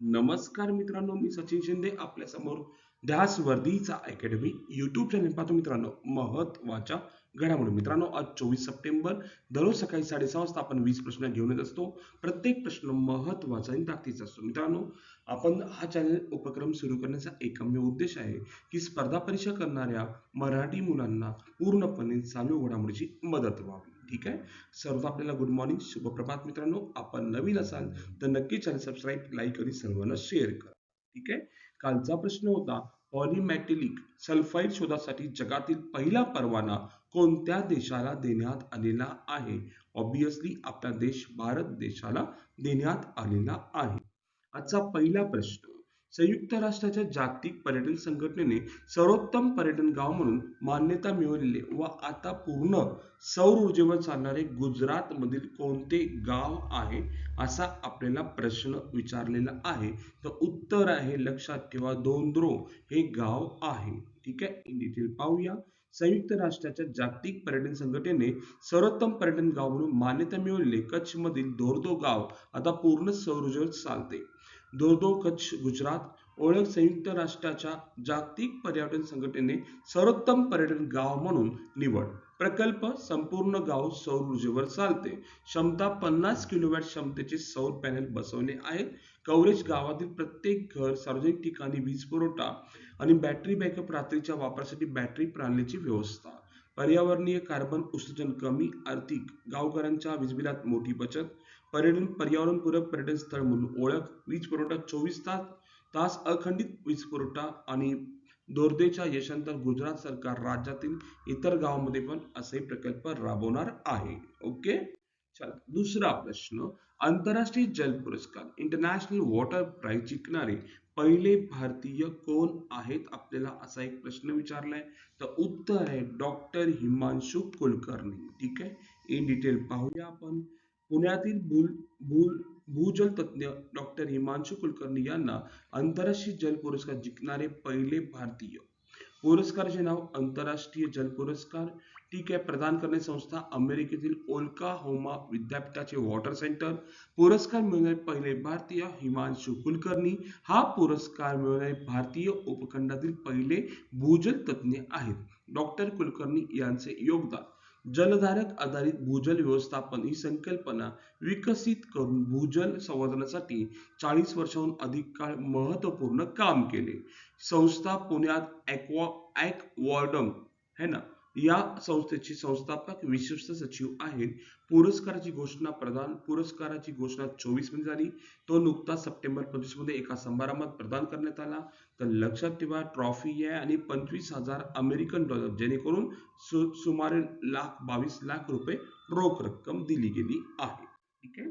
नमस्कार मित्रांनो मी सचिन शिंदे आपल्यासमोर ध्यास वर्धीचा अकॅडमी युट्यूब चॅनल पाहतो मित्रांनो. महत्त्वाच्या घडामोडी. मित्रांनो आज चोवीस सप्टेंबर दररोज सकाळी साडेसहा वाजता आपण वीस प्रश्न घेऊन येत असतो. प्रत्येक प्रश्न महत्त्वाचा आणि ताकदीचा असतो. मित्रांनो आपण हा चॅनल उपक्रम सुरू करण्याचा एकमेव उद्देश आहे की स्पर्धा परीक्षा करणाऱ्या मराठी मुलांना पूर्णपणे चालू घडामोडीची मदत व्हावी. ठीक आहे? सर्व आपल्याला गुड मॉर्निंग शुभप्रभात मित्रांनो. आपण नवीन असाल तर नक्की चॅनल सबस्क्राईब लाईक आणि सर्वांना शेअर करा. ठीक आहे? कालचा प्रश्न होता पॉलिमॅटेलिक सल्फाईड शोधासाठी जगातील पहिला परवाना कोणत्या देशाला देण्यात आलेला आहे? ऑब्विसली आपला देश भारत देशाला देण्यात आलेला आहे. आजचा पहिला प्रश्न. संयुक्त राष्ट्राच्या जागतिक पर्यटन संघटनेने सर्वोत्तम पर्यटन गाव म्हणून मान्यता मिळवलेले व आता पूर्ण सौर ऊर्जेवर चालणारे गुजरात मधील कोणते गाव आहे? असा आपल्याला प्रश्न विचारलेला आहे. तर उत्तर आहे लक्षात ठेवा दोंद्रो हे गाव आहे. ठीक आहे? इन डिटेल पाहूया. संयुक्त राष्ट्राच्या जागतिक पर्यटन संघटनेने सर्वोत्तम पर्यटन गाव म्हणून मान्यता मिळवलेले कच्छ मधील गाव आता पूर्ण सौर चालते. धोरदो कच्छ गुजरात ओळख संयुक्त राष्ट्राच्या जागतिक पर्यटन संघटनेने सर्वोत्तम पर्यटन गाव म्हणून निवड. प्रकल्प संपूर्ण गाव सौर ऊर्जेवर चालते. क्षमता पन्नास किलोवॅट क्षमतेचे सौर पॅनल बसवले आहेत कव्हरेज गावातील प्रत्येक घर सार्वजनिक ठिकाणी वीज पुरवठा आणि बॅटरी बॅकअप रात्रीच्या वापरासाठी बॅटरी प्रणालीची व्यवस्था. पर्यावरणीय कार्बन उत्सर्जन कमी आर्थिक गावकऱ्यांच्या वीजबिलात मोठी बचत पर्यटन पर्यावरणपूरक पर्यटन स्थळ म्हणून ओळख वीज पुरवठा चोवीस तास तास अखंडित वीज पुरवठा आणि दोर्देच्या यशानंतर गुजरात सरकार राज्यातील इतर गावांमध्ये पण असे प्रकल्प राबवणार आहे. ओके? चला दुसरा प्रश्न. आंतरराष्ट्रीय जल पुरस्कार इंटरनॅशनल वॉटर प्राइज जिंकणारे पहिले भारतीय कोण आहेत? आपल्याला असा एक प्रश्न विचारलाय. तर उत्तर आहे डॉक्टर हिमांशु कुलकर्णी. ठीक आहे? इन डिटेल पाहूया आपण. पुण्यातील भूल भूल भूजल तज्ञ डॉक्टर हिमांशु कुलकर्णी यांना आंतरराष्ट्रीय जल पुरस्कार जिंकणारे पहिले भारतीय. पुरस्काराचे नाव आंतरराष्ट्रीय जल पुरस्कार. ठीक आहे प्रदान करणारी संस्था अमेरिकेतील ओल्काहोमा विद्यापीठाचे वॉटर सेंटर. पुरस्कार मिळणारे पहिले भारतीय हिमांशु कुलकर्णी. हा पुरस्कार मिळणारे भारतीय उपखंडातील पहिले भूजल तज्ज्ञ आहेत. डॉक्टर कुलकर्णी यांचे योगदान जलधारक आधारित भूजल व्यवस्थापन ही संकल्पना विकसित करून भूजल संवर्धनासाठी चाळीस वर्षाहून अधिक काळ महत्त्वपूर्ण काम केले. संस्था पुण्यात ॲक्वा ॲक वॉर्डम है ना? या संस्थेचे संस्थापक विशिष्ट सचिव आहेत. पुरस्काराची घोषणा प्रदान पुरस्काराची घोषणा चोवीसमध्ये झाली. तो नुकताच सप्टेंबर पंचवीसमध्ये एका समारंभात प्रदान करण्यात आला. तर लक्षात ठेवा ट्रॉफी आहे आणि पंचवीस हजार अमेरिकन डॉलर जेणेकरून सु सुमारे लाख बावीस लाख रुपये रोख रक्कम दिली गेली आहे. ठीक आहे?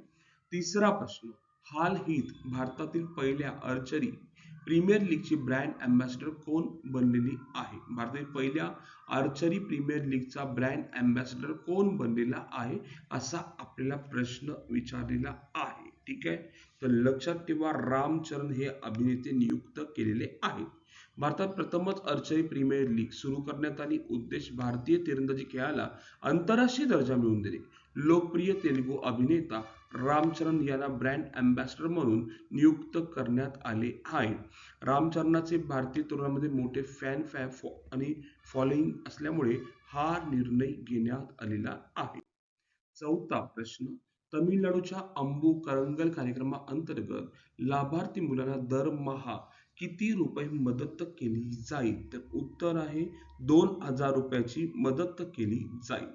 तिसरा प्रश्न. हाल हित भारतातील पहिल्या अर्चरी प्रीमियर लीगची ब्रँड अँबॅसेडर कोण बनलेली आहे? भारतातील पहिल्या आर्चरी प्रीमियर लीगचा ब्रँड अँबॅसेडर कोण बनलेला आहे? असा आपल्याला प्रश्न विचारलेला आहे. ठीक आहे? तर लक्षात ठेवा रामचरण हे अभिनेते नियुक्त केलेले आहेत. भारतात प्रथमच आर्चरी प्रीमियर लीग सुरू करण्यात आली. उद्देश भारतीय तिरंदाजी खेळाला आंतरराष्ट्रीय दर्जा मिळवून देणे. लोकप्रिय तेलुगू अभिनेता रामचरण यांना ब्रँड अँबॅसेडर म्हणून नियुक्त करण्यात आले आहे. रामचरणाचे भारतीय तरुणांमध्ये मोठे फॅन फॅ आणि फॉलोईंग असल्यामुळे हा निर्णय घेण्यात आलेला आहे. चौथा प्रश्न तमिळनाडूच्या अंबू करंगल कार्यक्रमाअंतर्गत लाभार्थी मुलांना दरमहा किती रुपये मदत केली जाईल? तर उत्तर आहे दोन हजार रुपयाची मदत केली जाईल.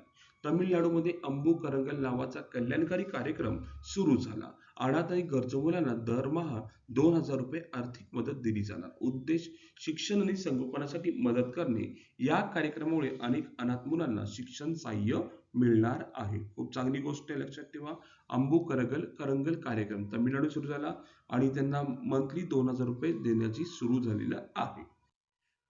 तमिळनाडूमध्ये अंबू करंगल नावाचा कल्याणकारी कार्यक्रम सुरू झाला. अनाथ आणि गरजू मुलांना दरमहा दोन हजार रुपये आर्थिक मदत दिली जाणार. उद्देश शिक्षण आणि संगोपनासाठी मदत करणे. या कार्यक्रमामुळे अनेक अनाथ मुलांना शिक्षण सहाय्य मिळणार आहे. खूप चांगली गोष्ट आहे लक्षात ठेवा. अंबू करंगल करंगल कार्यक्रम तमिळनाडू सुरू झाला आणि त्यांना मंथली दोन हजार रुपये देण्याची सुरू झालेलं आहे.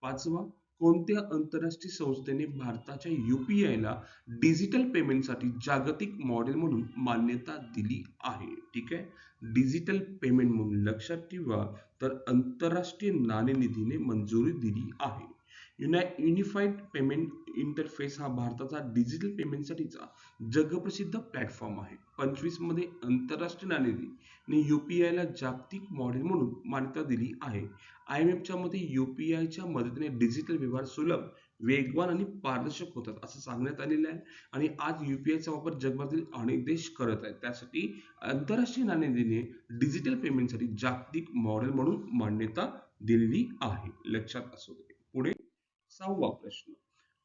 पाचवा कोणत्या आंतरराष्ट्रीय संस्थेने भारताच्या UPI ला डिजिटल पेमेंटसाठी जागतिक मॉडेल म्हणून मान्यता दिली आहे? ठीक आहे? डिजिटल पेमेंट म्हणून लक्षात ठेवा. तर आंतरराष्ट्रीय नाणेनिधीने मंजुरी दिली आहे. युनाय युनिफाईड पेमेंट इंटरफेस हा भारताचा डिजिटल पेमेंटसाठीचा जगप्रसिद्ध प्लॅटफॉर्म आहे. पंचवीसमध्ये आंतरराष्ट्रीय नाणेनिधी युपीआय ला जागतिक मॉडेल म्हणून मान्यता दिली आहे. आय एम एफच्या मते UPI मदतीने डिजिटल व्यवहार सुलभ वेगवान आणि पारदर्शक होतात असं सांगण्यात आलेलं आहे. आणि आज UPI वापर जगभरातील अनेक देश करत आहेत. त्यासाठी आंतरराष्ट्रीय नाणेनिधीने डिजिटल पेमेंटसाठी जागतिक मॉडेल म्हणून मान्यता दिलेली आहे. लक्षात असू दे. पुढे सहावा प्रश्न.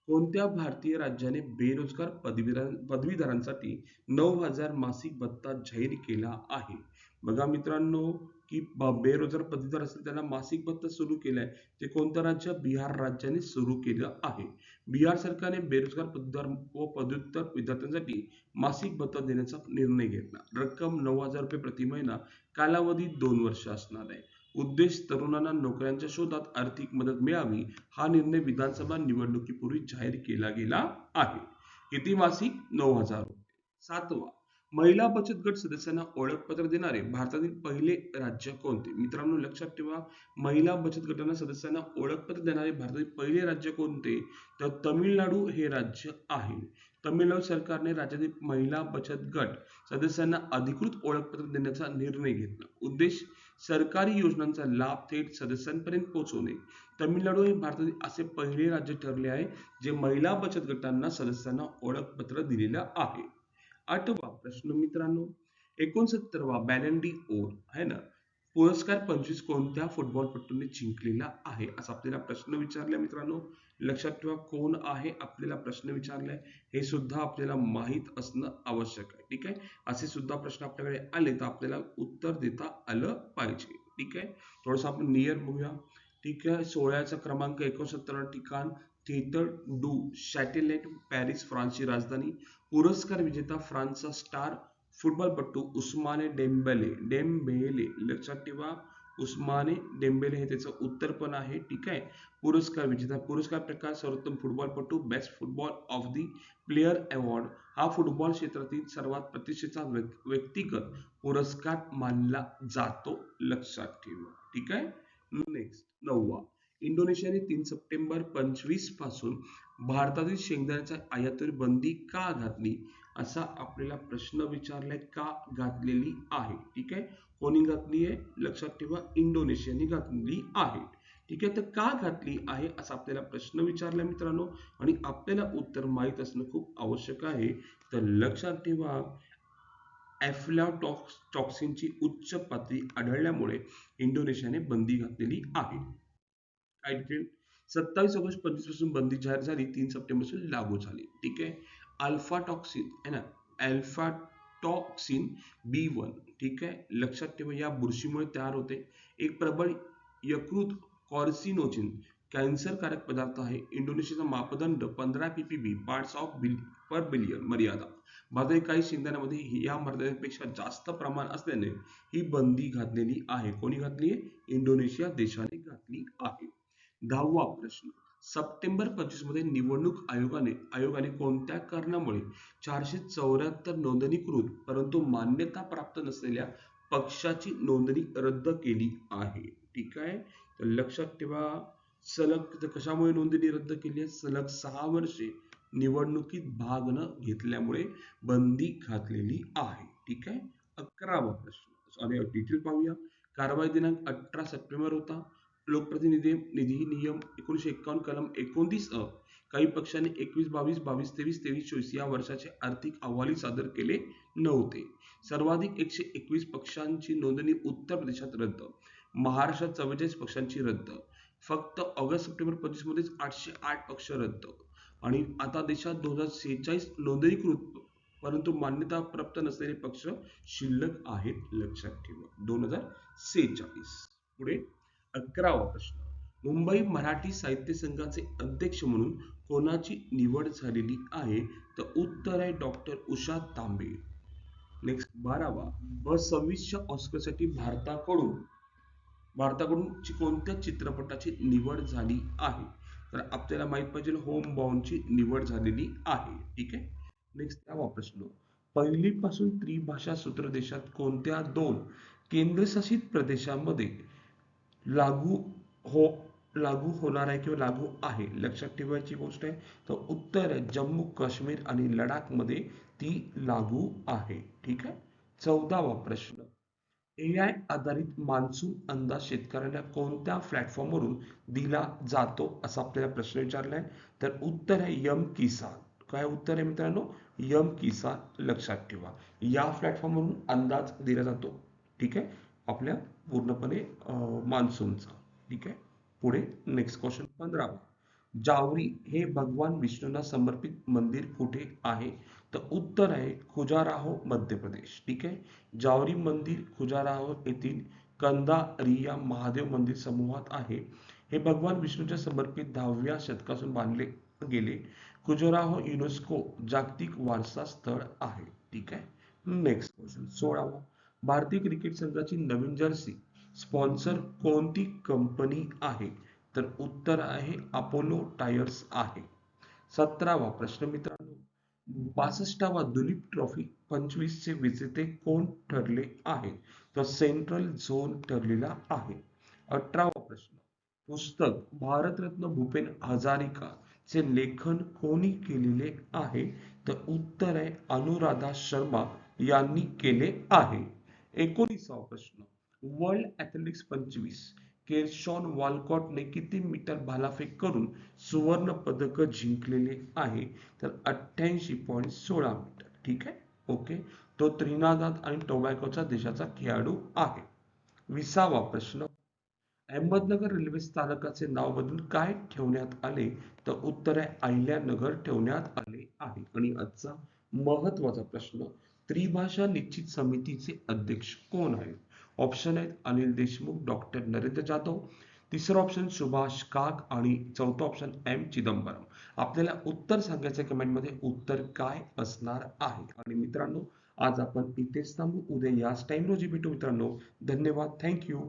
कोणत्या भारतीय राज्याने बेरोजगार पदवीधर पदवीधरांसाठी नऊ हजार मासिक भत्ता जाहीर केला आहे? बघा मित्रांनो की बेरोजगार पदवीधर असेल त्यांना मासिक भत्ता सुरू केलाय. ते कोणत्या राज्य बिहार राज्याने सुरू केलं आहे? बिहार सरकारने बेरोजगार पदवीधर व पदव्युत्तर विद्यार्थ्यांसाठी मासिक भत्ता देण्याचा निर्णय घेतला. रक्कम नऊ हजार रुपये प्रति महिना कालावधी दोन वर्ष असणार आहे. उद्देश तरुणांना नोकऱ्यांच्या शोधात आर्थिक मदत मिळावी हा निर्णय विधानसभा निवडणुकीपूर्वी जाहीर केला गेला आहे. किती मासिक नऊ हजार सातवा महिला बचत गट सदस्यांना ओळखपत्र देणारे भारतातील पहिले राज्य कोणते? मित्रांनो लक्षात ठेवा महिला बचत गटांना सदस्यांना ओळखपत्र देणारे भारतातील पहिले राज्य कोणते? तर तमिळनाडू हे राज्य आहे. तमिळनाडू सरकारने राज्यातील महिला बचत गट सदस्यांना अधिकृत ओळखपत्र देण्याचा निर्णय घेतला. उद्देश सरकारी योजनांचा लाभ थेट सदस्यांपर्यंत पोहोचवणे. तमिळनाडू हे भारतातील असे पहिले राज्य ठरले आहे जे महिला बचत गटांना सदस्यांना ओळखपत्र दिलेलं आहे. आठवा प्रश्न मित्रांनो एकोणसत्तरवा बॅलन्डी ओर आहे ना? पुरस्कार पंचवीस कोणत्या फुटबॉलपटूने जिंकलेला आहे? असा आपल्याला प्रश्न विचारलाय मित्रांनो. लक्षात ठेवा कोण आहे? आपल्याला प्रश्न विचारलाय. हे सुद्धा आपल्याला माहीत असणं आवश्यक आहे. ठीक आहे? असे सुद्धा प्रश्न आपल्याकडे आले तर आपल्याला उत्तर देता आलं पाहिजे. ठीक आहे? थोडस आपण नियर बघूया. ठीक आहे? सोळाचा क्रमांक एकोणसत्तर ठिकाण थिएटर डू सॅटेलाइट पॅरिस फ्रान्सची राजधानी. पुरस्कार विजेता फ्रान्सचा स्टार फुटबॉलपटू उस्माने डेम्बेले डेम्बेले लक्षात ठेवा. उस्माने डेम्बेले हे त्याचं उत्तर पण आहे ठीक आहे? पुरस्कार विजेता पुरस्कार प्रकार सर्वोत्तम फुटबॉलपटू best football of the player award हा फुटबॉल क्षेत्रातील सर्वात प्रतिष्ठेचा व्यक्तिगत पुरस्कार मानला जातो लक्षात ठेवा ठीक आहे? नेक्स्ट नववा. इंडोनेशियाने तीन सप्टेंबर पंचवीसपासून भारतातील शेंगदाण्याच्या आयातीवर बंदी का घातली? असा आपल्याला प्रश्न विचारलाय का घातलेली आहे. ठीक? आहे कोणी घातली आहे? लक्षात ठेवा इंडोनेशियाने घातलेली आहे. ठीक? आहे तर का घातली आहे असा आपल्याला प्रश्न विचारला मित्रांनो. आणि आपल्याला उत्तर माहीत असणं खूप आवश्यक आहे. तर लक्षात ठेवा ॲफ्लाटॉक्स टॉक्सिनची उच्च पातळी आढळल्यामुळे इंडोनेशियाने बंदी घातलेली आहे. काय डिटेल सत्तावीस ऑगस्ट पंचवीसपासून बंदी जाहीर झाली. तीन सप्टेंबरपासून लागू झाली. ठीक? आहे अल्फा टॉक्सिन आहे ना? अल्फा टॉक्सिन बी वन ठीक आहे? लक्षात ठेवा या बुरशीमुळे तयार होते. एक प्रबळ यकृत कॉर्सिनोजिन कॅन्सरकारक पदार्थ आहे. इंडोनेशियाचा मापदंड पंधरा PPB parts of bill per billion मर्यादा. भारतातील काही शेंगदाण्यामध्ये या मर्यादेपेक्षा जास्त प्रमाण असल्याने ही बंदी घातलेली आहे. कोणी घातली आहे इंडोनेशिया देशाने घातली आहे. दहावा प्रश्न. सप्टेंबर पंचवीसमध्ये निवडणूक आयोगाने आयोगाने कोणत्या कारणामुळे चारशे चौऱ्याहत्तर नोंदणीकृत परंतु मान्यता प्राप्त नसलेल्या पक्षाची नोंदणी रद्द केली आहे. ठीक आहे? तर लक्षात ठेवा सलग कशामुळे नोंदणी रद्द केली आहे? सलग सहा वर्षे निवडणुकीत भाग न घेतल्यामुळे बंदी घातलेली आहे. ठीक आहे? अकरावा प्रश्न. सॉरी डिटेल पाहूया. कारवाई दिनांक अठरा सप्टेंबर होता. लोकप्रतिनिधी निधी नियम एकोणीशे एकावन्न कलम एकोणतीस अ काही पक्षांनी एकवीस बावीस बावीस तेवीस तेवीस चोवीस या वर्षाचे आर्थिक अहवाली सादर केले नव्हते. सर्वाधिक एकशे एकवीस पक्षांची नोंदणी उत्तर प्रदेशात रद्द महाराष्ट्रात चव्वेचाळीस पक्षांची रद्द फक्त ऑगस्ट सप्टेंबर पंचवीस मध्येच आठशे आठ पक्ष रद्द आणि आता देशात दोन हजार सेहेचाळीस नोंदणीकृत परंतु मान्यता प्राप्त नसलेले पक्ष शिल्लक आहेत लक्षात ठेवा. दोन हजार सेहेचाळीस. पुढे अकरावा प्रश्न. मुंबई मराठी साहित्य संघाचे अध्यक्ष म्हणून कोणाची निवड झालेली आहे? तर उत्तर आहे डॉक्टर उषा तांबे. नेक्स्ट बारावा. व सव्वीसच्या ऑस्करसाठी भारताकडून भारताकडून कोणत्या चित्रपटाची निवड झाली आहे? तर आपल्याला माहीत पाहिजे होम बाउंडची निवड झालेली आहे. ठीक आहे? नेक्स्ट त्यावा प्रश्न. पहिलीपासून त्रिभाषा सूत्र देशात कोणत्या दोन केंद्रशासित प्रदेशांमध्ये लागू हो लागू होणार आहे किंवा लागू आहे. लक्षात ठेवायची गोष्ट आहे. तर उत्तर आहे जम्मू काश्मीर आणि लडाखमध्ये ती लागू आहे. ठीक आहे? चौदावा प्रश्न. ए आय आधारित मान्सून अंदाज शेतकऱ्यांना कोणत्या प्लॅटफॉर्मवरून दिला जातो? असा आपल्याला प्रश्न विचारलाय. तर उत्तर आहे यम किसान. काय उत्तर आहे मित्रांनो? यम किसान. लक्षात ठेवा. या प्लॅटफॉर्मवरून अंदाज दिला जातो. ठीक आहे? आपल्या पूर्णपणे मान्सूनचा. ठीक आहे? पुढे नेक्स्ट क्वेश्चन पंधरावा. जावरी हे भगवान विष्णूंना समर्पित मंदिर कुठे आहे? तर उत्तर आहे खुजाराहो मध्य प्रदेश. ठीक आहे? जावरी मंदिर खुजाराहो येथील कंदा रिया महादेव मंदिर समूहात आहे. हे भगवान विष्णूच्या समर्पित दहाव्या शतकापासून बांधले गेले. खुजाराहो युनेस्को जागतिक वारसा स्थळ आहे. ठीक आहे? नेक्स्ट क्वेश्चन सोळावा. भारतीय क्रिकेट संघाची नवीन जर्सी. स्पॉन्सर कोणती कंपनी आहे? तर उत्तर आहे अपोलो टायर्स आहे. सतरावा प्रश्न मित्रांनो. बासष्टावा दुलीप ट्रॉफी पंचवीसचे विजेते कोण ठरले आहे? तर सेंट्रल झोन ठरलेला आहे. अठरावा प्रश्न. पुस्तक भारतरत्न भूपेन हजारिका चे लेखन कोणी केलेले आहे? तर उत्तर आहे अनुराधा शर्मा यांनी केले आहे. एकोणीसावा प्रश्न. वर्ल्ड ॲथलेटिक्स पंचवीस. केरशॉन वॉलकॉटने किती मीटर भालाफेक करून सुवर्ण पदक जिंकलेले आहे? तर अठ्ठ्याऐंशी पॉईंट सोळा मीटर. ठीक आहे? ओके तो त्रिनादात आणि टोबॅकोचा देशाचा खेळाडू आहे. विसावा प्रश्न. अहमदनगर रेल्वे स्थानकाचे नाव बदलून काय ठेवण्यात आले? तर उत्तर आहे अहिल्यानगर ठेवण्यात आले आहे. आणि आजचा महत्त्वाचा प्रश्न. त्रिभाषा निश्चित समितीचे अध्यक्ष कोण आहेत? ऑप्शन आहेत अनिल देशमुख डॉक्टर नरेंद्र जाधव. तिसरं ऑप्शन सुभाष काक आणि चौथं ऑप्शन एम चिदंबरम. आपल्याला उत्तर सांगायचं कमेंटमध्ये उत्तर काय असणार आहे? आणि मित्रांनो आज आपण इथेच थांबू. उद्या याच टाइम रोजी भेटू मित्रांनो. धन्यवाद. थँक्यू